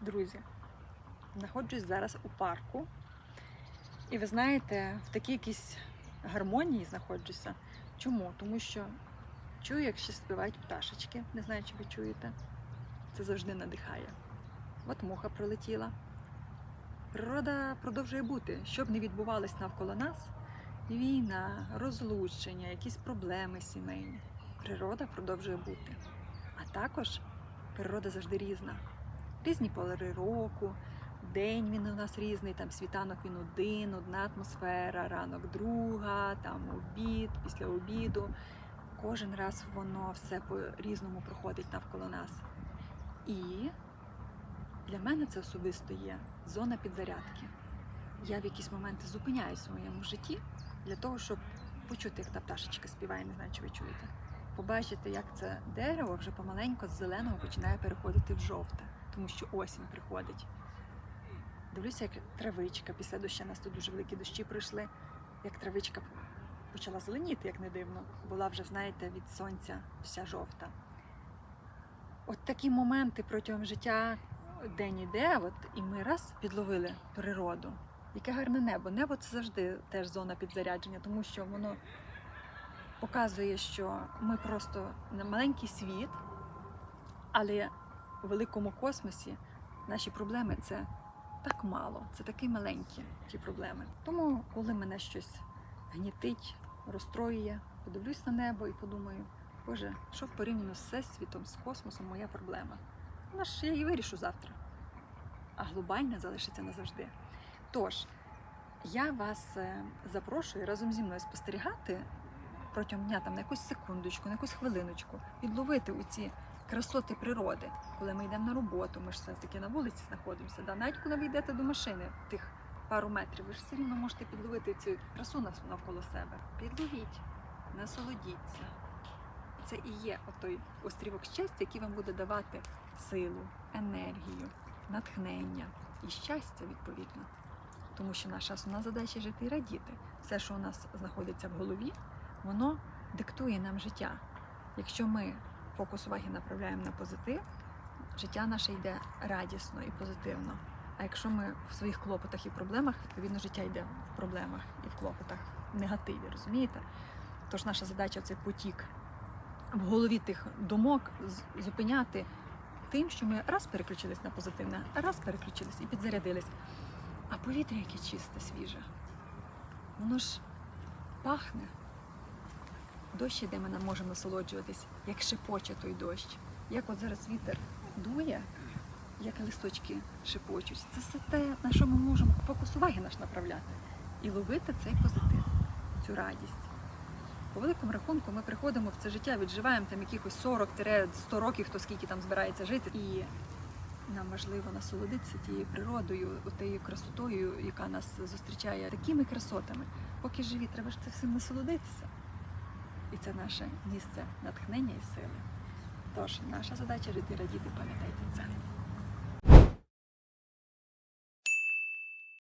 Друзі, знаходжусь зараз у парку. І ви знаєте, в такій якійсь гармонії знаходжуся. Чому? Тому що чую, як ще співають пташечки. Не знаю, чи ви чуєте. Це завжди надихає. От муха пролетіла. Природа продовжує бути, що б не відбувалось навколо нас. Війна, розлучення, якісь проблеми сімейні. Природа продовжує бути. А також природа завжди різна. Різні пори року, день він у нас різний, там світанок він один, одна атмосфера, ранок друга, там обід, після обіду. Кожен раз воно все по-різному проходить навколо нас. І для мене це особисто є зона підзарядки. Я в якісь моменти зупиняюсь в своєму житті для того, щоб почути, як та пташечка співає, не знаю, чи ви чуєте. Побачити, як це дерево вже помаленько з зеленого починає переходити в жовте, тому що осінь приходить. Дивлюся, як травичка після дощу, у нас тут дуже великі дощі пройшли, як травичка почала зеленіти, як не дивно, була вже, знаєте, від сонця вся жовта. От такі моменти протягом життя день іде, от, і ми раз підловили природу. Яке гарне небо. Небо це завжди теж зона підзарядження, тому що воно показує, що ми просто маленький світ, але у великому космосі наші проблеми це так мало, це такі маленькі ті проблеми. Тому, коли мене щось гнітить, розстроює, подивлюсь на небо і подумаю, Боже, що в порівняно з всесвітом, з космосом моя проблема? Вона ж я її вирішу завтра. А глобальна залишиться назавжди. Тож, я вас е, запрошую разом зі мною спостерігати протягом дня там на якусь секундочку, на якусь хвилиночку, підловити у ці красоти природи, коли ми йдемо на роботу, ми ж все таки на вулиці знаходимося. Да? Навіть коли ви йдете до машини, тих пару метрів, ви ж все рівно можете підловити цю красу навколо себе. Підловіть, насолодіться. Це і є той острівок щастя, який вам буде давати силу, енергію, натхнення і щастя відповідно. Тому що наша основна задача жити і радіти. Все, що у нас знаходиться в голові, воно диктує нам життя. Якщо ми фокус уваги направляємо на позитив, життя наше йде радісно і позитивно. А якщо ми в своїх клопотах і проблемах, відповідно, життя йде в проблемах і в клопотах, в негативі, розумієте? Тож наша задача цей потік в голові тих думок зупиняти тим, що ми раз переключились на позитивне, раз переключились і підзарядились. А повітря яке чисте, свіже. Воно ж пахне. Дощ іде, ми можемо насолоджуватись, як шепоче той дощ. Як от зараз вітер дує, як листочки шепочуть. Це все те, на що ми можемо фокус уваги наш направляти. І ловити цей позитив, цю радість. По великому рахунку ми приходимо в це життя, відживаємо там якихось 40-100 років, хто скільки там збирається жити. І нам важливо насолодитися тією природою, тією красотою, яка нас зустрічає такими красотами. Поки живі, треба ж це всім насолодитися. І це наше місце натхнення і сили. Тож, наша задача і радіти, пам'ятайте це.